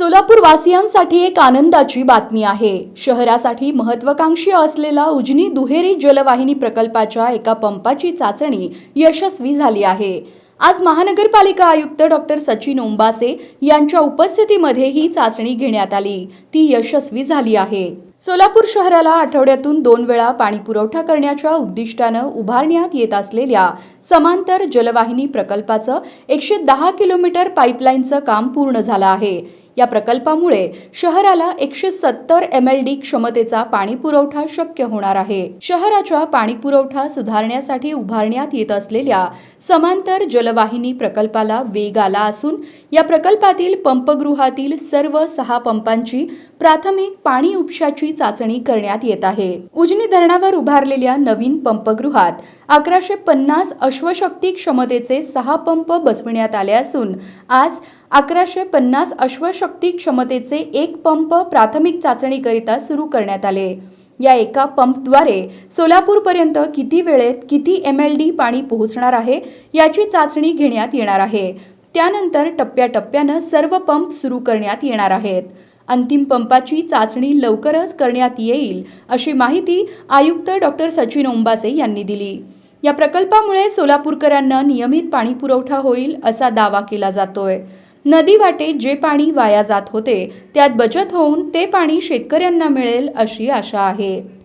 सोलापूर वासियांसाठी एक आनंदाची बातमी आहे. शहरासाठी महत्वाकांक्षी असलेला उजनी दुहेरी जलवाहिनी प्रकल्पाच्या एका पंपाची चाचणी यशस्वी झाली आहे. आज महानगरपालिका आयुक्त डॉक्टर सचिन ओंबासे यांच्या उपस्थितीमध्ये ही चाचणी घेण्यात आली. ती यशस्वी झाली आहे. सोलापूर शहराला आठवड्यातून दोन वेळा पाणी पुरवठा करण्याच्या उद्दिष्टानं उभारण्यात येत असलेल्या समांतर जलवाहिनी प्रकल्पाचं एकशे दहा किलोमीटर पाईपलाईनचं काम पूर्ण झालं आहे. या प्रकल्पामुळे शहराला एकशे सत्तर एम एल डी क्षमतेचा पाणी पुरवठा शक्य होणार आहे. शहराच्या पाणी पुरवठा सुधारण्यासाठी उभारण्यात येत असलेल्या समांतर जलवाहिनी प्रकल्पाला वेग आला असून या प्रकल्पातील पंपगृहातील सर्व सहा पंपांची प्राथमिक पाणी उपशाची चाचणी करण्यात येत आहे. उजनी धरणावर उभारलेल्या नवीन पंपगृहात अकराशे पन्नास अश्वशक्ती क्षमतेचे सहा पंप बसविण्यात आले असून आज अकराशे पन्नास अश्वशक्ती क्षमतेचे एक पंप प्राथमिक चाचणीकरिता सुरू करण्यात आले. या एका पंपद्वारे सोलापूरपर्यंत किती वेळेत किती एम एल डी पाणी पोहोचणार आहे याची चाचणी घेण्यात येणार आहे. त्यानंतर टप्प्याटप्प्यानं सर्व पंप सुरू करण्यात येणार आहेत. अंतिम पंपाची चाचणी लवकरच करण्यात येईल अशी माहिती आयुक्त डॉक्टर सचिन ओंबासे यांनी दिली. या प्रकल्पामुळे सोलापूरकरांना नियमित पाणी पुरवठा होईल असा दावा केला जातोय. नदी वाटे जे पाणी वाया जात होते त्यात बचत होऊन ते पाणी शेतकऱ्यांना मिळेल अशी आशा आहे.